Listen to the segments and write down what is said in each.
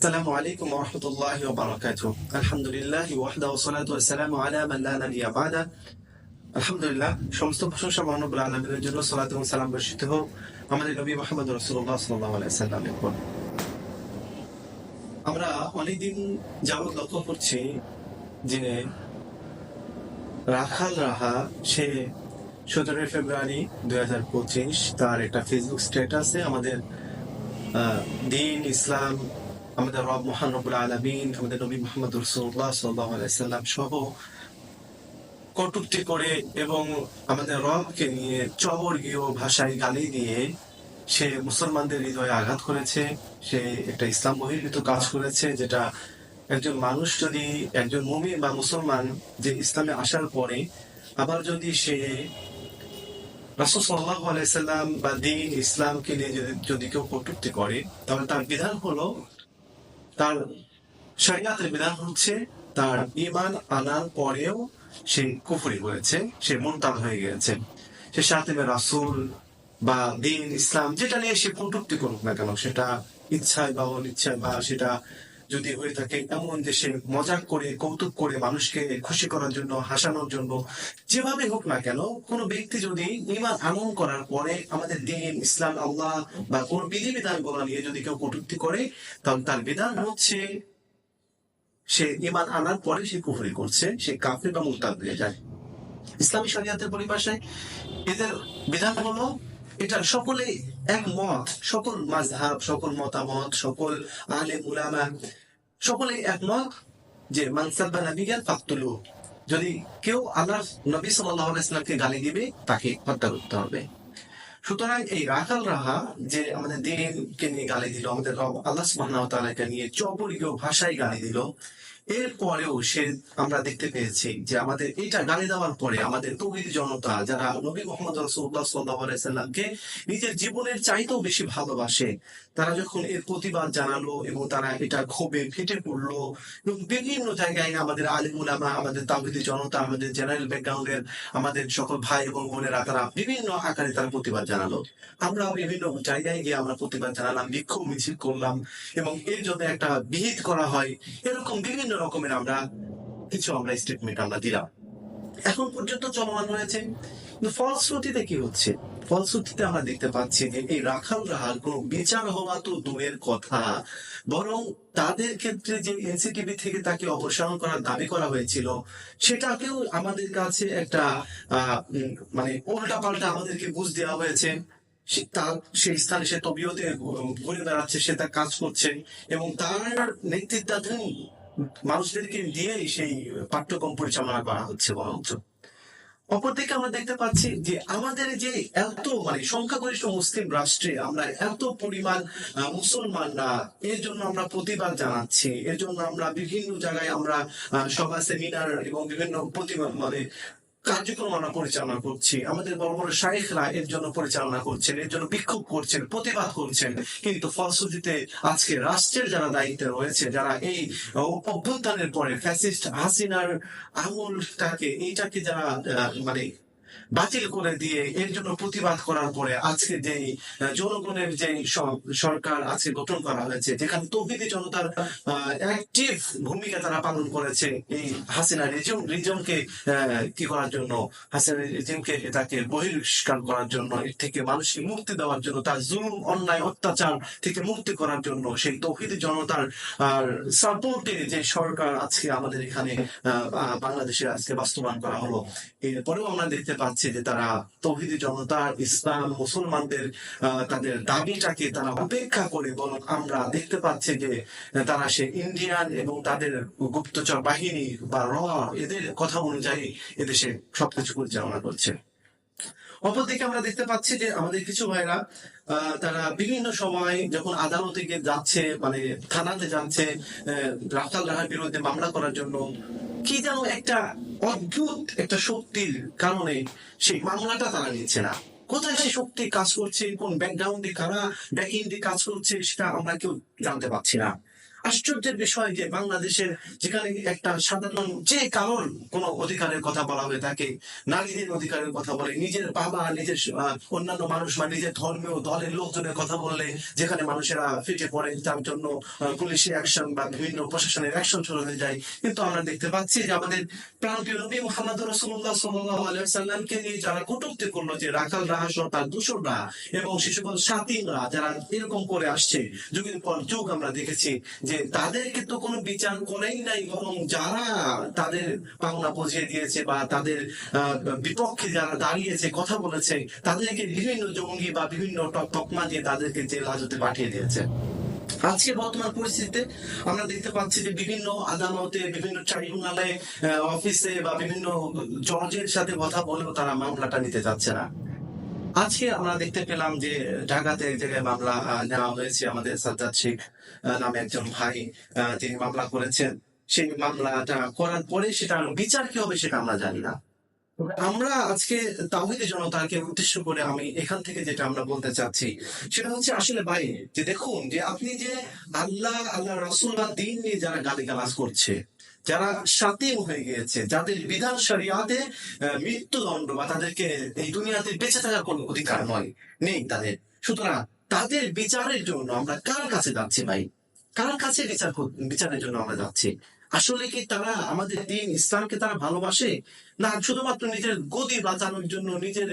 السلام عليكم ورحمة الله وبركاته الحمد لله وحده والصلاة والسلام على من لا نبي بعده আলহামদুলিল্লাহ সমস্ত প্রশংসা মহানবুল আলমের জন্য সালাত এবং সালাম বর্ষিত হোক আমাদের নবী মোহাম্মদ রসুল্লাহ সাল্লাহ আলাইসাল্লামের উপর আমরা অনেকদিন যাবৎ লক্ষ্য করছি যে রাখাল রাহা সে সতেরোই ফেব্রুয়ারি দুই হাজার পঁচিশ তার একটা ফেসবুক স্ট্যাটাসে আমাদের আহ, দিন ইসলাম আমাদের রব মহানবুল আলমিন, আমাদের নবী মোহাম্মদ রসুল্লাহ সাল্লাহ আলাইসাল্লাম সহ কটূক্তি করে এবং আমাদের রবকে নিয়ে চবর্গীয় ভাষায় গালি দিয়ে সে মুসলমানদের হৃদয়ে আঘাত করেছে। সে একটা ইসলাম বহির্ভূত কাজ করেছে, যেটা একজন মানুষ যদি, একজন মুমিন বা মুসলমান যে ইসলামে আসার পরে আবার যদি সে রাসুল সাল্লাহ আলাইসাল্লাম বা দিন ইসলামকে নিয়ে যদি কেউ কটুক্তি করে, তাহলে তার বিধান হলো তার শরিয়াতের বিধান হচ্ছে, তার ইমান আনার পরেও সে কুফরি করেছে, সে মুনতাদ হয়ে গেছে সে সাথে রাসুল বা দিন ইসলাম, যেটা নিয়ে সে কটুক্তি করুক না কেন, সেটা ইচ্ছায় বা অনিচ্ছায় বা সেটা যদি হয়ে থাকে এমন সে মজাক করে, কৌতুক করে মানুষকে খুশি করার জন্য, হাসানোর জন্য, যেভাবে হোক না কেন, কোনো ব্যক্তি যদি ইমান আমল করার পরে আমাদের দিন, ইসলাম, আল্লাহ বা কোনো বিধিবিধানগুলো নিয়ে যদি কেউ কটূক্তি করে, তাহলে তার বিধান হচ্ছে সে ইমান আনার পরে সে কুফরি করছে, সে কাফির বা মুরতাদ হয়ে যায় ইসলামী শরিয়াতের পরিভাষায় এদের বিধান হলো এটা সকলে এক মত সকল মাযহাব, সকল মতামত, সকল আলে উলামা, সকলে একমত যে মানসাব্বা নাবিগান ফাকতুলু। যদি কেউ আল্লাহ নবী সাল্লাল্লাহু আলাইহি সাল্লামকে গালি দিবে, তাকে হত্যা করতে হবে। সুতরাং এই রাখাল রাহা, যে আমাদের দিনকে নিয়ে গালি দিল, আমাদের আল্লাহ তাআলাকে নিয়ে চপরীয় ভাষায় গালি দিল এরপরেও সে আমরা দেখতে পেয়েছি যে আমাদের এটা গালি দেওয়ার পরে আমাদের তৌহিদ জনতা, যারা নবী মোহাম্মদ আলাইহি সাল্লামকে নিজের জীবনের চাইতেও বেশি ভালোবাসে, তারা যখন এর প্রতিবাদ জানালো এবং তারা এটা ক্ষোভে ফেটে পড়ল এবং বিভিন্ন জায়গায় আমাদের আলিম উলামা, আমাদের তাওহিদি জনতা, আমাদের জেনারেল ব্যাকগ্রাউন্ডের আমাদের সকল ভাই এবং বোনেরা, তারা বিভিন্ন আকারে তারা প্রতিবাদ জানালো। আমরা বিভিন্ন জায়গায় গিয়ে আমরা প্রতিবাদ জানালাম, বিক্ষোভ মিছিল করলাম এবং এর জন্য একটা বিহিত করা হয়। এরকম বিভিন্ন রকমের আমরা কিছু আমরা স্টেটমেন্ট আমরা দিলাম। এখন পর্যন্ত চলমান রয়েছে। কিন্তু ফলশ্রুতিতে কি হচ্ছে? ফলশ্রুতিতে আমরা দেখতে পাচ্ছি যে এই রাখাল রাহার কোনো বিচার হওয়া তো দূরের কথা। বরং তাদের ক্ষেত্রে যে এনসিটিভি থেকে তাকে অপসারণ করার দাবি করা হয়েছিল, সেটাকেও আমাদের কাছে একটা মানে উল্টা পাল্টা আমাদেরকে বুঝ দেওয়া হয়েছে। তার, সেই স্থানে সে তবিয়তে ঘুরে বেড়াচ্ছে, সে তার কাজ করছে এবং তার নেতৃত্বাধীন মানুষদেরকে দিয়েই সেই পাঠ্যক্রম পরিচালনা করা হচ্ছে বরঞ্চ অপরদিকে আমরা দেখতে পাচ্ছি যে আমাদের যে এত মানে সংখ্যাগরিষ্ঠ মুসলিম রাষ্ট্রে আমরা এত পরিমাণ মুসলমানরা, এর জন্য আমরা প্রতিবাদ জানাচ্ছি, এর জন্য আমরা বিভিন্ন জায়গায় আমরা সভা সেমিনার এবং বিভিন্ন প্রতিবাদ মানে কার্যক্রম আমরা পরিচালনা করছি। আমাদের বড় বড় শাহেখরা এর জন্য পরিচালনা করছেন, এর জন্য বিক্ষোভ করছেন, প্রতিবাদ করছেন। কিন্তু ফলশ্রুতিতে আজকে রাষ্ট্রের যারা দায়িত্বে রয়েছে, যারা এই অভ্যুত্থানের পরে ফ্যাসিস্ট হাসিনার আমলটাকে, এইটাকে যারা মানে বাতিল করে দিয়ে এর জন্য প্রতিবাদ করার পরে আজকে যে জনগণের যে সরকার আছে, গঠন করা হয়েছে, যেখানে তৌহিদি জনতার অ্যাক্টিভ ভূমিকা তারা পালন করেছে এই হাসিনা রিজম রিজমকে কি করার জন্য? হাসিনা রিজমকে তাকে বহিষ্কার করার জন্য, এর থেকে মানুষকে মুক্তি দেওয়ার জন্য, তার জুলুম, অন্যায়, অত্যাচার থেকে মুক্তি করার জন্য সেই তৌহিদি জনতার, আর সাপোর্টে যে সরকার আজকে আমাদের এখানে বাংলাদেশে আজকে বাস্তবায়ন করা হলো। এরপরেও আমরা দেখতে পাচ্ছি যে তারা তৌহিদি জনতা ইসলাম, মুসলমানদের তাদের দাবিটাকে তারা উপেক্ষা করে, বরং আমরা দেখতে পাচ্ছি যে তারা সে ইন্ডিয়ান এবং তাদের গুপ্তচর বাহিনী বা র, এদের কথা অনুযায়ী এদেশে সবকিছু পরিচালনা করছে। অপরদিকে আমরা দেখতে পাচ্ছি যে আমাদের কিছু ভাইরা তারা বিভিন্ন সময় যখন আদালতে গিয়ে যাচ্ছে মানে থানাতে যাচ্ছে রাখাল রাহার বিরুদ্ধে মামলা করার জন্য কি যেন একটা অদ্ভুত একটা শক্তির কারণে সেই মামলাটা তারা নিচ্ছে না। কোথায় সেই শক্তি কাজ করছে? কোন ব্যাকগ্রাউন্ডে কারা ব্যাকিং দিয়ে কাজ করছে? সেটা আমরা কেউ জানতে পারছি না। আশ্চর্যের বিষয় যে বাংলাদেশের যেখানে একটা সাধারণ যে কারোর কোনো অধিকারের কথা বলা হয়ে থাকে নারীদের অধিকারের কথা বলে, নিজের বাবা, নিজের অন্যান্য মানুষ বা নিজের ধর্মীয় দলের লোকজনের কথা বললে যেখানে মানুষেরা ফেটে পড়ে, তার জন্য পুলিশি অ্যাকশন বা বিভিন্ন প্রশাসনের অ্যাকশন শুরু হয়ে যায়। কিন্তু আমরা দেখতে পাচ্ছি যে আমাদের প্রাণপ্রিয় নবী মোহাম্মদ রসুল্লাহ সাল্লামকে নিয়ে যারা কটূক্তি করল যে রাখাল রাহাস তার দূষণরা এবং সকল সাতিনরা যারা এরকম করে আসছে, যুগের পর যুগ আমরা দেখেছি যে তাদেরকে তো কোনো বিচার করেই নাই, বরং যারা তাদের পাওনা বুঝিয়ে দিয়েছে বা তাদের বিপক্ষে যারা দাঁড়িয়েছে, কথা বলেছে, তাদেরকে বিভিন্ন জঙ্গি বা বিভিন্ন তকমা দিয়ে তাদেরকে জেল হাজতে পাঠিয়ে দিয়েছে। আজকে বর্তমান পরিস্থিতিতে আমরা দেখতে পাচ্ছি যে বিভিন্ন আদালতে, বিভিন্ন ট্রাইব্যুনালে অফিসে বা বিভিন্ন জজের সাথে কথা বলেও তারা মামলাটা নিতে যাচ্ছে না। আজকে আমরা দেখতে পেলাম যে ঢাকাতে এক জায়গায় মামলা নেওয়া হয়েছে আমাদের সাজ্জাদ শেখ নামে একজন ভাই তিনি মামলা করেছেন। সেই মামলাটা করার পরে সেটা বিচার কি হবে সেটা আমরা জানি না। আমরা আজকে তাহিদি জনতাকে উদ্দেশ্য করে আমি এখান থেকে যেটা আমরা বলতে চাচ্ছি, সেটা হচ্ছে আসলে ভাই, যে দেখুন, যে আপনি যে আল্লাহ আল্লাহ রসুল বা দিন নিয়ে যারা গালিগালাজ করছে যারা সাতিম হয়ে গিয়েছে, যাদের বিধান সারিয়াতে মৃত্যুদণ্ড বা তাদেরকে এই দুনিয়াতে বেঁচে থাকার কোনো অধিকার নয়, নেই তাদের। সুতরাং তাদের বিচারের জন্য আমরা কার কাছে যাচ্ছি ভাই? কার কাছে বিচার বিচারের জন্য আমরা যাচ্ছি? আসলে কি তারা আমাদের দিন ইসলামকে তারা ভালোবাসে? না, শুধুমাত্র নিজের গদি বাঁচানোর জন্য, নিজের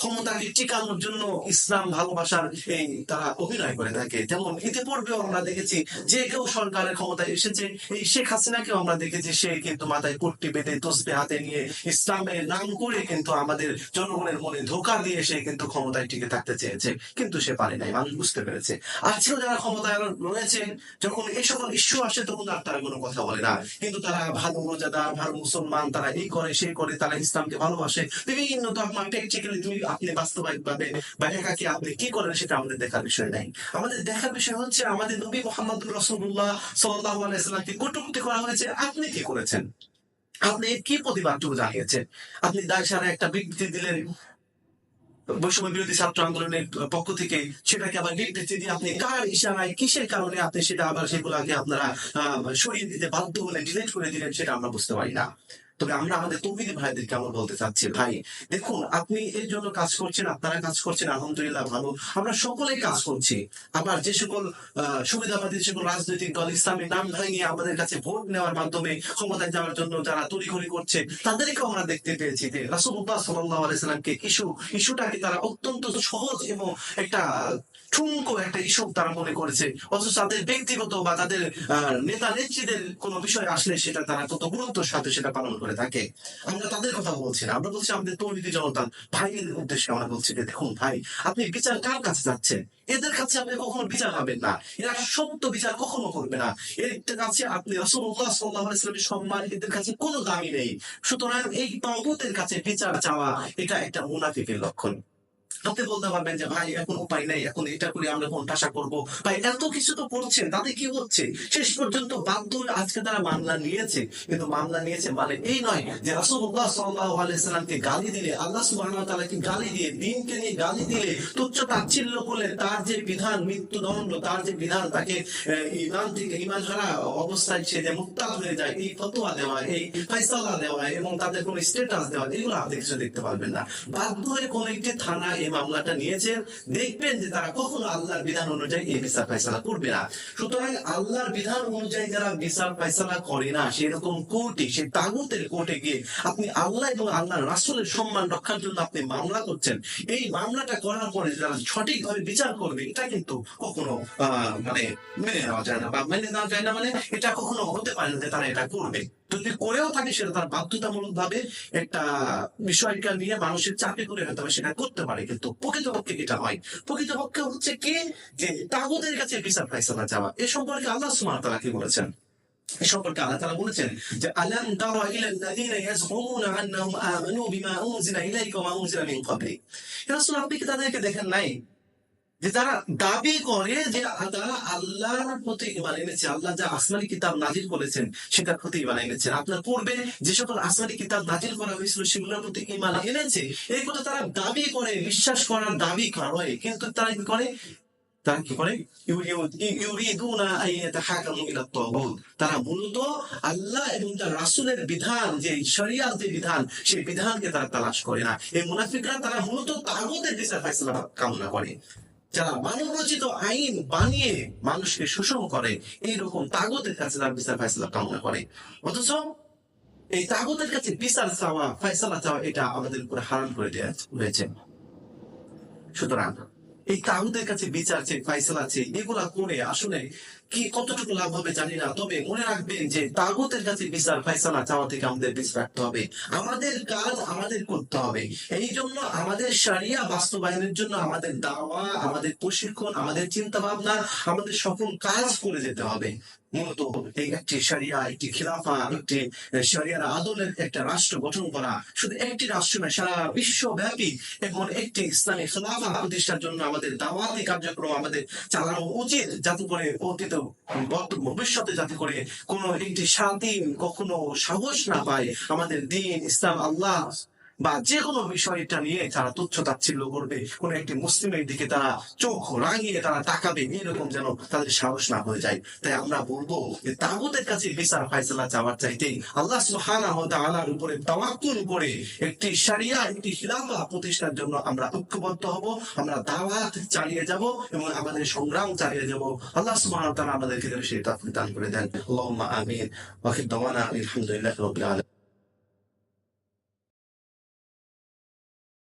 ক্ষমতাকে টিকানোর জন্য ইসলাম ভালোবাসার এই তারা অভিনয় করে থাকে। যেমন ইতিপূর্বেও আমরা দেখেছি, যে কেউ সরকারের ক্ষমতায় এসেছে, এই শেখ হাসিনাকেও আমরা দেখেছি, সে কিন্তু মাথায় পট্টি বেঁধে তসবে হাতে নিয়ে ইসলামের নাম করে কিন্তু আমাদের জনগণের মনে ধোকা দিয়ে সে কিন্তু ক্ষমতায় টিকে থাকতে চেয়েছে। কিন্তু সে পারে নাই, মানুষ বুঝতে পেরেছে। আজকেও যারা ক্ষমতায় রয়েছেন যখন এই সকল ইস্যু আসে, তখন আর তারা কোনো কথা বলে না। কিন্তু তারা ভালো মর্যাদা, ভালো মুসলমান, তারা এই করে, সেই করে। তারা ইসলামকে ভালোবাসে। বিভিন্ন ধর্ম প্র্যাকটিক্যালি তুমি আপনি বাস্তবায়িক ভাবে বা একাকি আপনি কি করেন সেটা আমাদের দেখার বিষয় নাই। আমাদের দেখার বিষয় হচ্ছে আমাদের নবী মোহাম্মদ রসুল্লাহ সাল্লাহ আলাইসাল্লামকে কটুক্তি করা হয়েছে। আপনি কি করেছেন? আপনি কি প্রতিবাদটুকু জানিয়েছেন? আপনি দায়সারা একটা বিবৃতি দিলেন। বৈষম্য বিরোধী ছাত্র আন্দোলনের পক্ষ থেকে সেটাকে আবার বিবৃতি দিয়ে আপনি কার ইশারায়, কিসের কারণে আপনি সেটা আবার সেগুলাকে আপনারা সরিয়ে দিতে বাধ্য হলে ডিলিট করে দিলেন সেটা আমরা বুঝতে পারি না। তবে আমরা আমাদের তৌহিদি ভাইদেরকে আমরা বলতে চাচ্ছি? ভাই, দেখুন, আপনি এর জন্য কাজ করছেন, আপনারা কাজ করছেন, আলহামদুলিল্লাহ ভালো। আমরা সকলেই কাজ করছি। আবার যে সকল সুবিধাবাদী সকল রাজনৈতিক দল ইসলামের নাম ভাঙিয়ে আমাদের কাছে ভোট নেওয়ার মাধ্যমে ক্ষমতায় যাওয়ার জন্য যারা তড়িঘড়ি করছে, তাদেরকেও আমরা দেখতে পেয়েছি যে রাসুল্লাহ সাল্লাহ ইস্যু, ইস্যুটাকে তারা অত্যন্ত সহজ এবং একটা ঠুনকো একটা ইস্যু তারা মনে করেছে। অথচ তাদের ব্যক্তিগত বা তাদের নেতা নেত্রীদের কোনো বিষয় আসলে সেটা তারা কত গুরুত্বের সাথে সেটা পালন করে। থাকে আমরা তাদের কথা বলছি না, আমরা বলছি আমাদের তৌহিদি জনতা ভাইয়ের উদ্দেশ্যে আমরা বলছি যে, দেখুন ভাই, আপনি বিচার কার কাছে যাচ্ছেন এদের কাছে আপনি কখনো বিচার পাবেন না। এরা সত্য বিচার কখনো করবে না। এদের কাছে আপনি ইসলামের সম্মান, এদের কাছে কোনো দামি নেই। সুতরাং এই তগতের কাছে বিচার চাওয়া, এটা একটা মুনাফিকের লক্ষণ। আপনি বলতে পারবেন যে, ভাই, এখন উপায় নেই, এখন এটা করে আমরা কোন আশা করব। ভাই, এত কিছু তো করছেন, তাতে কি হচ্ছে? শেষ পর্যন্ত বাধ্য আজকে তারা মামলা নিয়েছে। কিন্তু মামলা নিয়েছে মানে এই নয় যে রাসূলুল্লাহ সাল্লাল্লাহু আলাইহি গালি দিলে, আল্লাহ ওয়া গালি দিয়ে, দিনকে নিয়ে গালি দিলে, তুচ্ছ তাচ্ছিল্য করলে তার যে বিধান, মৃত্যুদণ্ড, তার যে বিধান, তাকে ইমান থেকে ইমান হারা অবস্থায় সে যে মুক্তাদ হয়ে যায়, এই ফতোয়া দেওয়া, এই ফাইসালা দেওয়া এবং তাদের কোনো স্টেটাস দেওয়া, এগুলো আপনি কিছু দেখতে পারবেন না। বাধ্য হয়ে কোন একটি থানা এই মামলাটা নিয়েছেন, দেখবেন যে তারা কখনো আল্লাহর বিধান অনুযায়ী এই বিচার ফাইসালা করবে না। সুতরাং আল্লাহর বিধান অনুযায়ী যারা বিচার ফাইসালা করে না, সেরকম কোর্টে, সে তাগুতের কোর্টে গিয়ে আপনি আল্লাহ এবং আল্লাহর রাসূলের সম্মান রক্ষার জন্য আপনি মামলা করছেন, এই মামলাটা করার পরে যারা সঠিকভাবে বিচার করবে, এটা কিন্তু কখনো মানে মেনে নেওয়া যায় না বা মেনে নেওয়া যায় না মানে এটা কখনো হতে পারে না যে তারা এটা করবে। যদি করেও থাকে সেটা তার বাধ্যতামূলক ভাবে একটা বিষয়টা নিয়ে মানুষের চাপে করে হয়তো বা সেটা করতে পারে। কিন্তু প্রকৃতপক্ষে এটা হয়। প্রকৃতপক্ষে হচ্ছে কি? যে তাগুদের কাছে বিচার ফাইসালা যাওয়া এ সম্পর্কে আল্লাহ ওয়া তাআলা কি বলেছেন? সম্পর্কে আল্লাহ তাআলা বলেছেন যে, আলাম তারা ইলা আল্লাযীনা ইয়াজউমুনা আন্নাহুম আমানু বিমা উনজিলা ইলাইকা ওয়া উনজিলা মিন রাসূল, আপনি কি তাদেরকে দেখেন নাই? যে তারা দাবি করে যে তারা আল্লাহর প্রতি ইমান এনেছে, আল্লাহ যা আসমানি কিতাব নাজিল করেছেন, সেটার প্রতি ইমান এনেছেন আপনার পূর্বে যে সকল আসমানি কিতাব নাজিল করা হয়েছিল, সেগুলোর প্রতি ইমান এনেছে এই কথা তারা দাবি করে, বিশ্বাস করার দাবি করে। কিন্তু তারা কি করে? তারা কি করে। তারা মূলত আল্লাহ এবং তার রাসূলের বিধান, যে শরিয়ার যে বিধান, সেই বিধানকে তারা তালাশ করে না। এই মুনাফিকরা তারা মূলত তাগুতের বিচার ফয়সালা কামনা করে। যারা মানবরচিত আইন বানিয়ে মানুষকে শোষণ করে, এইরকম তাগতের কাছে তার বিচার ফাইসলা কামনা করে। অথচ এই তাগতের কাছে বিচার চাওয়া ফাইসলা চাওয়া, এটা আমাদের উপরে হারাম করে দেওয়া হয়েছে। সুতরাং এই তাগুদের কাছে বিচার চেয়ে ফাইসলা চেয়ে এগুলা করে আসলে কি কতটুকু লাভ হবে জানি না। তবে মনে রাখবেন যে তাগুতের কাছে বিচার ফাইসলা চাওয়া থেকে আমাদের বেঁচে রাখতে হবে। আমাদের কাজ আমাদের করতে হবে। এই জন্য আমাদের সারিয়া বাস্তবায়নের জন্য আমাদের দাওয়া, আমাদের প্রশিক্ষণ, আমাদের চিন্তা ভাবনা আমাদের সকল কাজ করে যেতে হবে। মূলত এই একটি সারিয়া একটি খিলাফা, একটি সারিয়ার আদলের একটা রাষ্ট্র গঠন করা। শুধু একটি রাষ্ট্র নয়, সারা বিশ্বব্যাপী এবং একটি ইসলামী খেলাফা প্রতিষ্ঠার জন্য আমাদের দাওয়াতি কার্যক্রম আমাদের চালানো উচিত। যাতে করে অতীত বর্তমান ভবিষ্যতে যাতে করে কোনো একটি শান্তি কখনো সাহস না পায় আমাদের দিন, ইসলাম, আল্লাহ বা যে কোনো বিষয়টা নিয়ে তারা তুচ্ছ তাচ্ছিল্য করবে, কোন একটি মুসলিমের দিকে তারা চোখ রাঙিয়ে তারা তাকাবে, এরকম যেন তাদের সাহস না হয়ে যায়। তাই আমরা বলব যে তাগুতের কাছে বিচার ফাইসলা চাওয়ার চাইতে আল্লাহ সুবহানাহু ওয়া তাআলার উপরে, তাওয়াক্কুল করে একটি শরিয়া, একটি খিলাফা প্রতিষ্ঠার জন্য আমরা ঐক্যবদ্ধ হব, আমরা দাওয়াত চালিয়ে যাব এবং আমাদের সংগ্রাম চালিয়ে যাব। আল্লাহ ওয়া তাআলা আমাদেরকে সেই তৌফিক দান করে দেন। আল্লাহুম্মা আমিন। ওয়া খিদ আলহামদুলিল্লাহি রাব্বিল আলামিন।